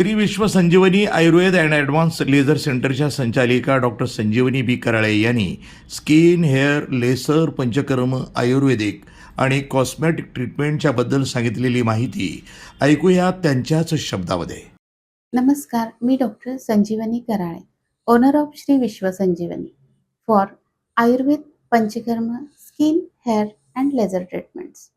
Shri Vishwa Sanjivani Ayurved and advance laser सेंटरच्या संचालिका doctor संजीवनी B Karale यांनी skin hair laser panchakarma ayurvedic आणि cosmetic ट्रीटमेंटच्या बद्दल सांगितलेली माहिती ऐकूया त्यांच्याच शब्दामध्ये. नमस्कार मी doctor Sanjivani Karale owner of Shri Vishwa Sanjivani for Ayurved panchakarma skin hair and laser treatments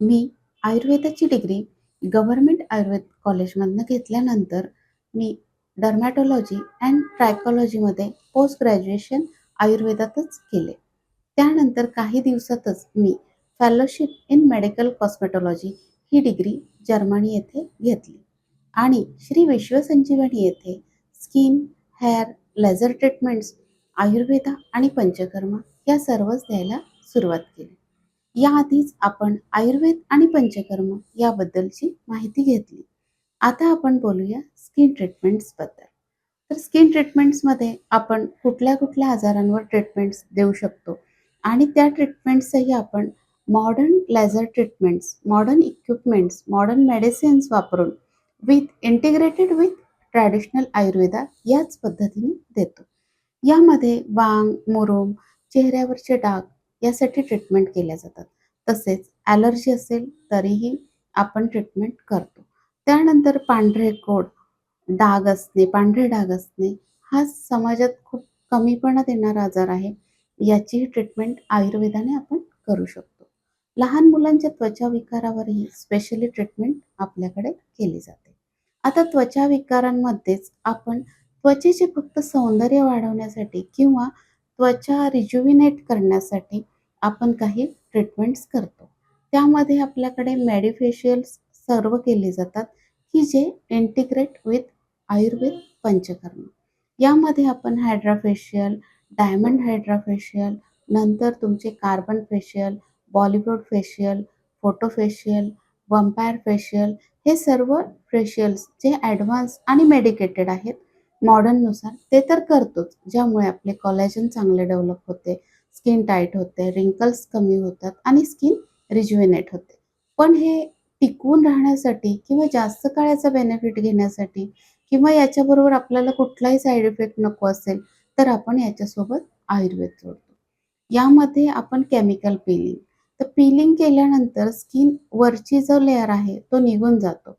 मी आयुर्वेदाची डिग्री गव्हर्मेंट आयुर्वेद कॉलेजमधनं घेतल्यानंतर मी डर्मॅटॉलॉजी अँड ट्रायकॉलॉजीमध्ये पोस्ट ग्रॅज्युएशन आयुर्वेदातच केले. त्यानंतर काही दिवसातच मी फॅलोशिप इन मेडिकल कॉस्मेटॉलॉजी ही डिग्री जर्मनी येथे घेतली. आणि श्री विश्वसंजीवनी येथे skin hair laser treatments Ayurveda आणि पंचकर्मा या सर्वच द्यायला सुरुवात केली. याआधीच आपण आयुर्वेद आणि पंचकर्म याबद्दलची माहिती घेतली. आता आपण बोलूया स्किन ट्रीटमेंट्सबद्दल तर स्किन ट्रीटमेंट्समध्ये आपण कुठल्या कुठल्या आजारांवर ट्रीटमेंट्स देऊ शकतो? आणि त्या ट्रीटमेंट्सही आपण modern laser treatments modern equipments modern medicines वापरून with integrated with traditional Ayurveda याच पद्धतीने देतो. यामध्ये वांग मुरूम चेहऱ्यावरचे डाग यासाठी ट्रीटमेंट केल्या जातात. तसेच ॲलर्जी असेल तरीही आपण ट्रीटमेंट करतो. त्यानंतर पांढरे कोड डाग असणे पांढरे डाग असणे हा समाजात खूप कमीपणा देणारा आजार आहे. याचीही ट्रीटमेंट आयुर्वेदाने आपण करू शकतो. लहान मुलांच्या त्वचा विकारावरही स्पेशली ट्रीटमेंट आपल्याकडे केली जाते. आता त्वचा विकारांमध्येच आपण त्वचेचे फक्त सौंदर्य वाढवण्यासाठी किंवा त्वचा रिज्युविनेट करण्यासाठी आपण काही ट्रीटमेंट्स करतो. त्यामध्ये आपल्याकडे मेडिफेशियल्स सर्व केले जातात की जे इंटिग्रेट विथ आयुर्वेद पंचकर्म. यामध्ये आपण हायड्राफेशियल डायमंड हायड्राफेशियल नंतर तुमचे carbon facial Bollywood facial photo facial vampire facial हे सर्व फेशियल्स जे ॲडव्हान्स आणि मेडिकेटेड आहेत मॉडर्ननुसार ते तर करतोच ज्यामुळे आपले कॉलेजन चांगले डेव्हलप होते स्किन टाईट होते रिंकल्स कमी होतात आणि स्किन रिज्युनेट होते. पण हे टिकून राहण्यासाठी किंवा जास्त काळाचा बेनिफिट घेण्यासाठी किंवा याच्याबरोबर आपल्याला कुठलाही साईड इफेक्ट नको असेल तर आपण याच्यासोबत आयुर्वेद जोडतो. यामध्ये आपण केमिकल पिलिंग तर पिलिंग केल्यानंतर स्किन वरची जो लेअर आहे तो निघून जातो.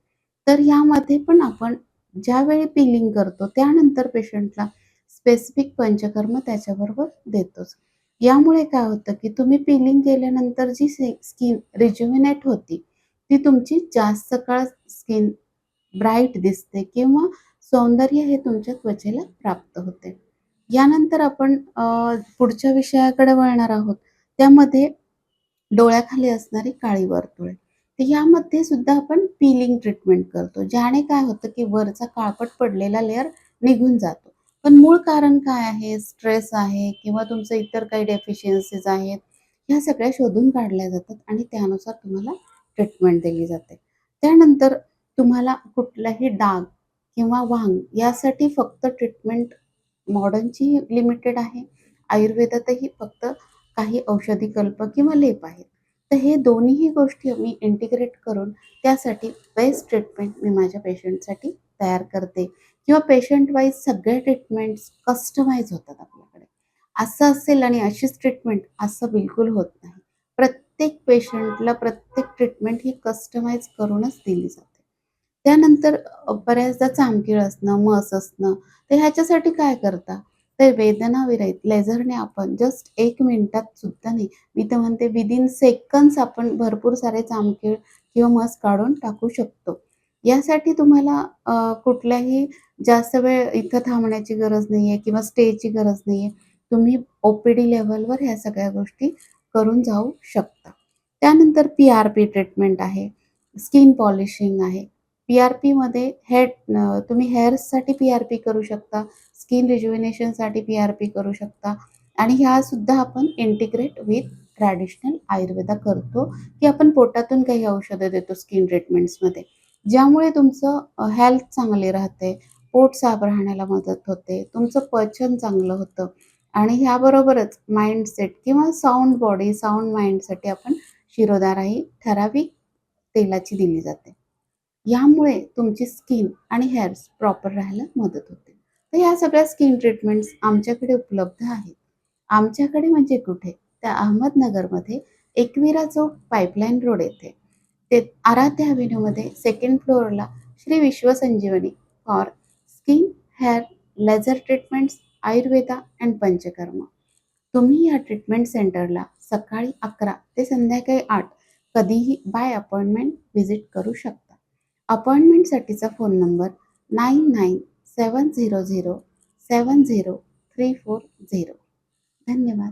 तर यामध्ये पण आपण ज्यावेळी पिलिंग करतो त्यानंतर पेशंटला स्पेसिफिक पंचकर्म त्याच्याबरोबर देतोच. यामुळे काय होतं की तुम्ही पिलिंग केल्यानंतर जी स्किन रिज्युमिनेट होती ती तुमची जास्त काळ स्किन ब्राईट दिसते किंवा सौंदर्य हे तुमच्या त्वचेला प्राप्त होते. यानंतर आपण पुढच्या विषयाकडे वळणार आहोत. त्यामध्ये डोळ्याखाली असणारी काळी वर्तुळे. तर यामध्ये सुद्धा आपण पिलिंग ट्रीटमेंट करतो ज्याने काय होतं की वरचा काळपट पडलेला लेअर निघून जातो. पण मूळ कारण काय आहे? स्ट्रेस आहे किंवा तुमचं इतर काही डेफिशियन्सीज आहेत ह्या सगळ्या शोधून काढल्या जातात आणि त्यानुसार तुम्हाला ट्रीटमेंट दिली जाते. त्यानंतर तुम्हाला कुठलाही डाग किंवा वांग यासाठी फक्त ट्रीटमेंट मॉडर्नची लिमिटेड आहे. आयुर्वेदातही फक्त काही औषधी कल्प किंवा लेप आहेत. तर हे दोन्हीही गोष्टी मी इंटिग्रेट करून त्यासाठी बेस्ट ट्रीटमेंट मी माझ्या पेशंटसाठी तयार करते. किंवा पेशंट वाईज सगळ्या ट्रीटमेंट्स कस्टमाइज होतात आपल्याकडे. असं असेल आणि अशीच ट्रीटमेंट असं बिलकुल होत नाही. प्रत्येक पेशंटला प्रत्येक ट्रीटमेंट ही कस्टमाइज करूनच दिली जाते. त्यानंतर बऱ्याचदा चामखीळ असणं मस असणं तर ह्याच्यासाठी काय करता? तर वेदनाविरहित लेझरने आपण जस्ट एक मिनिटात सुद्धा नाही. मी तर म्हणते विदिन सेकंड्स आपण भरपूर सारे चामखीळ किंवा मस काढून टाकू शकतो. यासाठी तुम्हाला कुठल्याही जास्त वेळ इथं थांबण्याची गरज नाही आहे किंवा स्टेची गरज नाही आहे तुम्ही ओ पी डी लेवलवर ह्या सगळ्या गोष्टी करून जाऊ शकता. त्यानंतर पी आर पी ट्रीटमेंट आहे स्किन पॉलिशिंग आहे. पी आर पीमध्ये हेड तुम्ही हेअर्ससाठी पी आर पी करू शकता स्किन रिज्युविनेशनसाठी पी आर पी करू शकता. आणि ह्यासुद्धा आपण इंटिग्रेट विथ ट्रॅडिशनल आयुर्वेदा करतो की आपण पोटातून काही औषधं देतो स्किन ट्रीटमेंट्समध्ये ज्यामुळे तुमचं हेल्थ चांगली राहते पोट साफ राहण्याला मदत होते तुमचं पचन चांगलं होतं आणि ह्याबरोबरच माइंडसेट किंवा साऊंड बॉडी साऊंड माइंडसाठी आपण शिरोधारा ही ठराविक तेलाची दिली जाते. यामुळे तुमची स्किन आणि हेअर्स प्रॉपर राहायला मदत होते. तर ह्या सगळ्या स्किन ट्रीटमेंट्स आमच्याकडे उपलब्ध आहेत. आमच्याकडे म्हणजे कुठे? त्या अहमदनगरमध्ये एकविरा चौक पाईपलाईन रोड येथे. ते आराध्य अव्हेन्यूमध्ये सेकंड फ्लोअरला Shri Vishwa Sanjivani for skin hair laser treatments Ayurveda and panchakarma तुम्ही या ट्रीटमेंट सेंटरला सकाळी अकरा ते संध्याकाळी आठ कधीही बाय अपॉइंटमेंट व्हिजिट करू शकता. अपॉइंटमेंटसाठीचा phone number nine nine seven zero zero seven zero three four zero धन्यवाद.